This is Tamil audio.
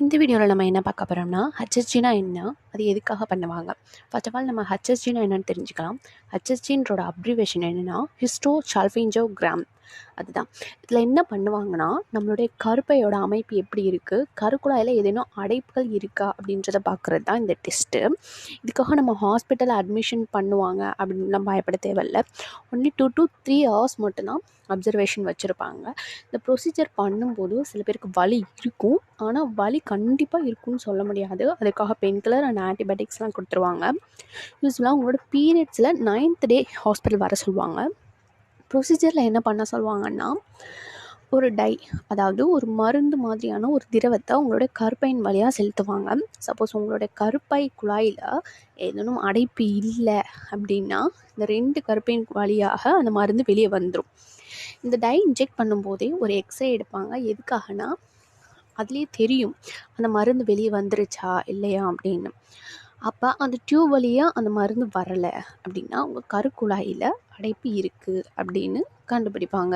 இந்த வீடியோவில் நம்ம என்ன பார்க்க போகிறோம்னா ஹச்எஸ்ஜினா என்ன? அது எதுக்காக பண்ணுவாங்க? ஃபர்ஸ்ட் ஆஃப் ஆல் நம்ம ஹச்எஸ்ஜினா என்னென்னு தெரிஞ்சுக்கலாம். ஹச்எஸ்ஜின்றோட அப்ரிவேஷன் என்னென்னா ஹிஸ்டோ சால்ஃபிஞ்சோகிராம் அதுதான். இதில் என்ன பண்ணுவாங்கன்னா நம்மளுடைய கருப்பையோட அமைப்பு எப்படி இருக்குது கருக்குழாயில் ஏதேனும் அடைப்புகள் இருக்கா? அப்படின்றத பார்க்குறது தான் இந்த டெஸ்ட்டு இதுக்காக நம்ம ஹாஸ்பிட்டல் அட்மிஷன் பண்ணுவாங்க அப்படின்லாம் பயப்பட தேவையில்ல. Only two to three hours மட்டும்தான் அப்சர்வேஷன் வச்சுருப்பாங்க. இந்த ப்ரொசீஜர் பண்ணும்போது சில பேருக்கு வலி இருக்கும். ஆனால் வலி கண்டிப்பாக இருக்கும்னு சொல்ல முடியாது. அதுக்காக பெயின் கில்லர் அண்ட் ஆன்டிபயோட்டிக்ஸ்லாம் கொடுத்துருவாங்க. யூஸ்வலாக உங்களோட பீரியட்ஸில் நைன்த் டே ஹாஸ்பிட்டல் வர சொல்லுவாங்க. ப்ரொசீஜரில் என்ன பண்ண சொல்லுவாங்கன்னா ஒரு டை அதாவது ஒரு மருந்து மாதிரியான ஒரு திரவத்தை உங்களுடைய கருப்பையின் வழியாக செலுத்துவாங்க. சப்போஸ் உங்களுடைய கருப்பை குழாயில் ஏதேனும் அடைப்பு இல்லை அப்படின்னா இந்த ரெண்டு கருப்பையின் வழியாக அந்த மருந்து வெளியே வந்துடும் இந்த டை இன்ஜெக்ட் பண்ணும்போதே ஒரு எக்ஸ்ரே எடுப்பாங்க. எதுக்காகனா அதுலேயே தெரியும் அந்த மருந்து வெளியே வந்துருச்சா இல்லையா அப்படின்னு. அப்போ அந்த டியூப் வழியாக அந்த மருந்து வரலை அப்படின்னா உங்கள் கருக்குழாயில் அடைப்பு இருக்குது அப்படின்னு கண்டுபிடிப்பாங்க.